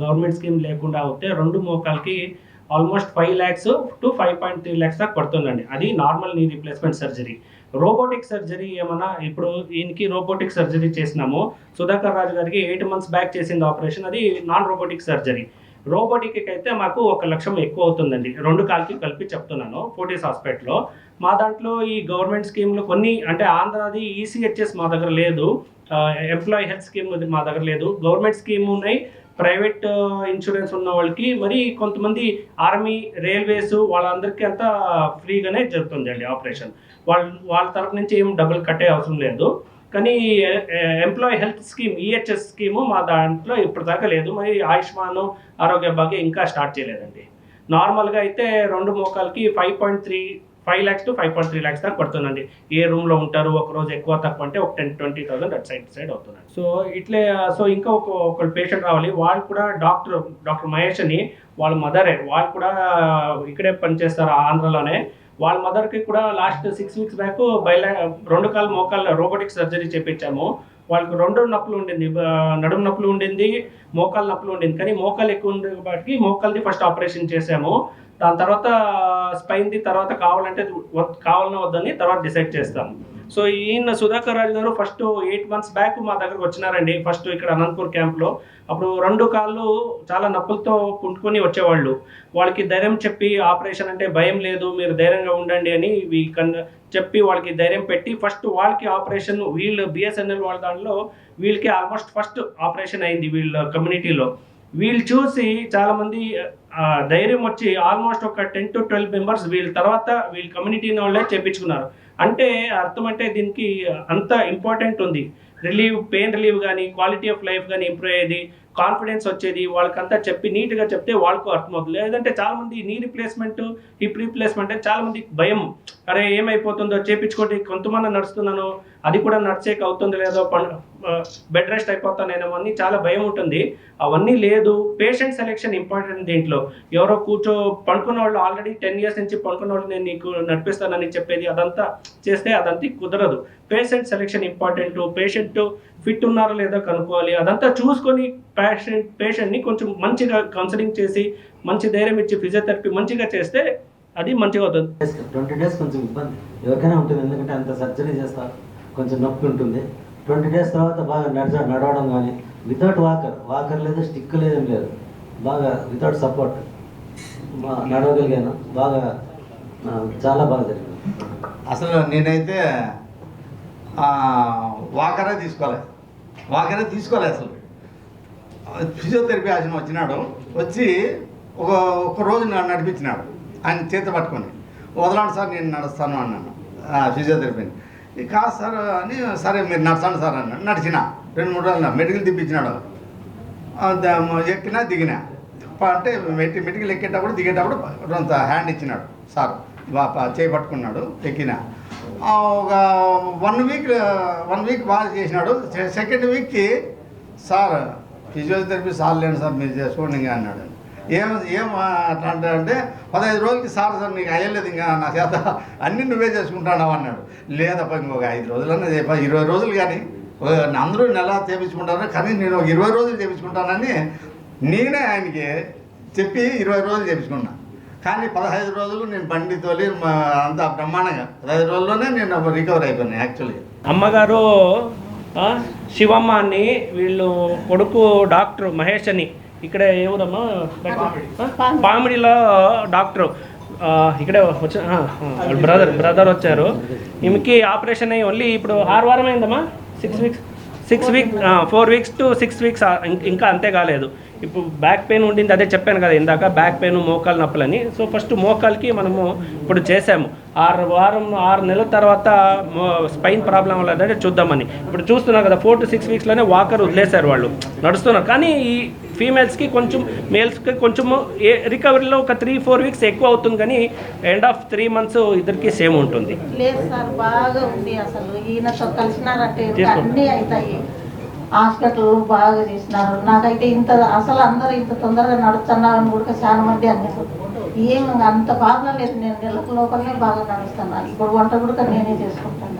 Government scheme లేకుండా ఉంటే రెండు మోకాలకి almost five lakhs two five point three lakhs దాకా పడుతుందండి. అది normal knee replacement surgery. Robotic surgery ఏమన్నా ఇప్పుడు ఈయనకి రోబోటిక్ సర్జరీ చేసినాము. సుధాకర్ రాజు గారికి ఎయిట్ మంత్స్ బ్యాక్ చేసింది ఆపరేషన్. అది నాన్ రోబోటిక్ సర్జరీ. రోబోటిక్ అయితే మాకు ఒక లక్షం ఎక్కువ అవుతుందండి. రెండు కాల్కి కలిపి చెప్తున్నాను ఫోర్టీస్ హాస్పిటల్లో. మా దాంట్లో ఈ గవర్నమెంట్ స్కీమ్లు కొన్ని అంటే ఆంధ్రాది ఈసీహెచ్ఎస్ మా దగ్గర లేదు. ఎంప్లాయీ హెల్త్ స్కీమ్ మా దగ్గర లేదు. గవర్నమెంట్ స్కీమ్ ఉన్నాయి. ప్రైవేట్ ఇన్సూరెన్స్ ఉన్న వాళ్ళకి మరి కొంతమంది ఆర్మీ రైల్వేస్ వాళ్ళందరికీ అంతా ఫ్రీగానే జరుగుతుంది అండి ఆపరేషన్. వాళ్ళ వాళ్ళ తరపు నుంచి ఏం డబ్బులు కట్టే అవసరం లేదు. కానీ employee health scheme EHS scheme మా దాంట్లో ఇప్పటిదాకా లేదు. మరి ఆయుష్మాన్ ఆరోగ్య భాగ్య ఇంకా స్టార్ట్ చేయలేదండి. నార్మల్గా అయితే రెండు మోకాలకి five point three five lakhs to five point three lakhs దాకా పడుతుందండి. ఏ రూమ్లో ఉంటారు? ఒక రోజు ఎక్కువ తక్కువ అంటే ఒక టెన్ ట్వంటీ థౌసండ్ అటు సైడ్ సైడ్ అవుతుందండి. సో ఇట్లే సో ఇంకా ఒక ఒక పేషెంట్ రావాలి. వాళ్ళు కూడా డాక్టర్ డాక్టర్ మహేష్ అని వాళ్ళ మదరే వాళ్ళు కూడా ఇక్కడే పనిచేస్తారు ఆంధ్రలోనే. వాళ్ళ మదర్కి కూడా లాస్ట్ సిక్స్ వీక్స్ బ్యాక్ బయలా రెండు కాలు మోకాళ్ళ రోబోటిక్ సర్జరీ చేపించాము. వాళ్ళకి రెండు నొప్పులు ఉండింది. నడుము నొప్పులు ఉండింది మోకాలు నొప్పులు ఉండింది. కానీ మోకాలు ఎక్కువ ఉండే బట్టి మోకాల్ది ఫస్ట్ ఆపరేషన్ చేసాము దాని తర్వాత స్పైన్ది తర్వాత కావాలంటే వద్- కావాలన్నా వద్దని తర్వాత డిసైడ్ చేస్తాము. సో ఈయన సుధాకర్ రాజు గారు ఫస్ట్ ఎయిట్ మంత్స్ బ్యాక్ మా దగ్గరకు వచ్చినారండి ఫస్ట్ ఇక్కడ అనంతపూర్ క్యాంప్లో. అప్పుడు రెండు కాళ్ళు చాలా నొప్పులతో కుంటుకొని వచ్చేవాళ్ళు. వాళ్ళకి ధైర్యం చెప్పి ఆపరేషన్ అంటే భయం లేదు మీరు ధైర్యంగా ఉండండి అని కన్ చెప్పి వాళ్ళకి ధైర్యం పెట్టి ఫస్ట్ వాళ్ళకి ఆపరేషన్ వీళ్ళు బిఎస్ఎన్ఎల్ వాళ్ళ దాంట్లో వీళ్ళకి ఆల్మోస్ట్ ఫస్ట్ ఆపరేషన్ అయింది వీళ్ళ కమ్యూనిటీలో. వీళ్ళు చూసి చాలామంది ధైర్యం వచ్చి ఆల్మోస్ట్ ఒక టెన్ టు ట్వెల్వ్ మెంబర్స్ వీళ్ళ తర్వాత వీళ్ళ కమ్యూనిటీ వాళ్ళే చేపించుకున్నారు. అంటే అర్థం అంటే దీనికి అంత ఇంపార్టెంట్ ఉంది. రిలీవ్ పెయిన్ రిలీవ్ కానీ క్వాలిటీ ఆఫ్ లైఫ్ కానీ ఇంప్రూవ్ అయ్యేది కాన్ఫిడెన్స్ వచ్చేది వాళ్ళకంతా చెప్పి నీట్గా చెప్తే వాళ్ళకు అర్థమవుతుంది. లేదంటే చాలామంది నీ రిప్లేస్మెంట్ హిప్ రీప్లేస్మెంట్ అంటే చాలామందికి భయం. అరే ఏమైపోతుందో చేపించుకోండి కొంతమంది నడుస్తున్నాను అది కూడా నడిచేకి అవుతుంది లేదో బెడ్ రెస్ట్ అయిపోతానేమో అని చాలా భయం ఉంటుంది. అవన్నీ లేదు. పేషెంట్ సెలెక్షన్ ఇంపార్టెంట్ దీంట్లో. ఎవరో కూర్చో పడుకున్న వాళ్ళు ఆల్రెడీ టెన్ ఇయర్స్ నుంచి పడుకున్న వాళ్ళు నేను నీకు నడిపిస్తానని చెప్పేది అదంతా చేస్తే అదంతా కుదరదు. Patient selection important patient fit ఉన్నారో లేదో కనుక్కోవాలి. అదంతా చూసుకొని పేషెంట్ పేషెంట్ని కొంచెం మంచిగా కౌన్సిలింగ్ చేసి మంచి ధైర్యం ఇచ్చి ఫిజియోథెరపీ మంచిగా చేస్తే అది మంచిగా అవుతుంది. ట్వంటీ డేస్ కొంచెం ఇబ్బంది. ఎవరికైనా ఉంటుంది ఎందుకంటే అంత సర్జరీ చేస్తారు కొంచెం నొప్పి ఉంటుంది. ట్వంటీ డేస్ తర్వాత బాగా నడచ నడవడం కానీ వితౌట్ వాకర్ వాకర్ లేదు స్టిక్ లేదు లేదు. బాగా వితౌట్ సపోర్ట్ నడవగలిగాను. బాగా చాలా బాగా జరిగింది. అసలు నేనైతే వాకరే తీసుకోలే. వాకరే తీసుకోలే అసలు. ఫిజియోథెరపీ ఆయన వచ్చినాడు వచ్చి ఒక ఒక రోజు నన్ను నడిపించినాడు ఆయన చేత పట్టుకొని. వదలండి సార్ నేను నడుస్తాను అన్నాను ఫిజియోథెరపీని. కాదు సార్ అని సరే మీరు నడచండి సార్ అన్నాడు. నడిచిన రెండు మూడు రోజులు మెడికల్ తిప్పించినాడు ఎక్కినా దిగినా. అంటే మెట్టి మెటికల్ ఎక్కేటప్పుడు దిగేటప్పుడు కొంత హ్యాండ్ ఇచ్చినాడు సార్. చేపట్టుకున్నాడు ఎక్కిన. ఒక వన్ వీక్ వన్ వీక్ బాగా చేసినాడు. సెకండ్ వీక్కి సార్ ఫిజియోథెరపీ సార్ లేండి సార్ మీరు చేసుకోండి ఇంకా అన్నాడు. ఏం ఏం అట్లా అంటే అంటే పదహైదు రోజులకి సార్ సార్ నీకు అయ్యలేదు ఇంకా నా చేత అన్నీ నువ్వే చేసుకుంటాడావు అన్నాడు. లేదప్ప ఇంకొక ఐదు రోజులన్నా చెప్ప ఇరవై రోజులు కానీ అందరూ నెల చేపించుకుంటారు కానీ నేను ఒక ఇరవై రోజులు చేపించుకుంటానని నేనే ఆయనకి చెప్పి ఇరవై రోజులు చేపించుకున్నాను కానీ పదహైదు రోజులు నేను బండి తోలి మా అంత బ్రహ్మాండంగా పదహైదు రోజుల్లోనే నేను రికవర్ అయిపోయాను యాక్చువల్లీ అమ్మగారు ఆ, శివమ్మ అని వీళ్ళు కొడుకు డాక్టర్ మహేష్ అని. ఇక్కడ ఏ ఊరమ్మా? పామిడిలో డాక్టర్. ఆ, ఇక్కడే వచ్చి బ్రదర్ బ్రదర్ వచ్చారు. ఈమెకి ఆపరేషన్ అయ్యి ఓన్లీ ఇప్పుడు ఆరు వారం అయిందమ్మా six weeks six week four weeks to six weeks ఇంకా అంతే కాలేదు. ఇప్పుడు బ్యాక్ పెయిన్ ఉండింది అదే చెప్పాను కదా ఇందాక బ్యాక్ పెయిన్ మోకాలు నొప్పులని. సో ఫస్ట్ మోకాల్కి మనము ఇప్పుడు చేసాము. ఆరు వారం ఆరు నెలల తర్వాత స్పైన్ ప్రాబ్లం వల్ల అంటే చూద్దామని. ఇప్పుడు చూస్తున్నారు కదా ఫోర్ టు సిక్స్ వీక్స్లోనే వాకర్ వదిలేశారు వాళ్ళు. నడుస్తున్నారు. కానీ ఈ ఫీమేల్స్కి కొంచెం మేల్స్కి కొంచెము ఏ రికవరీలో ఒక త్రీ ఫోర్ వీక్స్ ఎక్కువ అవుతుంది కానీ ఎండ్ ఆఫ్ త్రీ మంత్స్ ఇద్దరికి సేమ్ ఉంటుంది. లేదు సార్ బాగా ఉంది అసలు. ఈయనతో కలిసినారంటే ఇంకా తీసుకో. అన్నీ అవుతాయి. హాస్పిటల్ బాగా చేసినారు. నాకైతే ఇంత అసలు అందరూ ఇంత తొందరగా నడుస్తున్నారని కూడా చాలా మంది అన్నారు. ఏం అంత బాగా లేదు. నేను నెలకు లోపలనే బాగా నడుస్తున్నాను ఇప్పుడు వంట కూడా నేనే చేసుకుంటాను.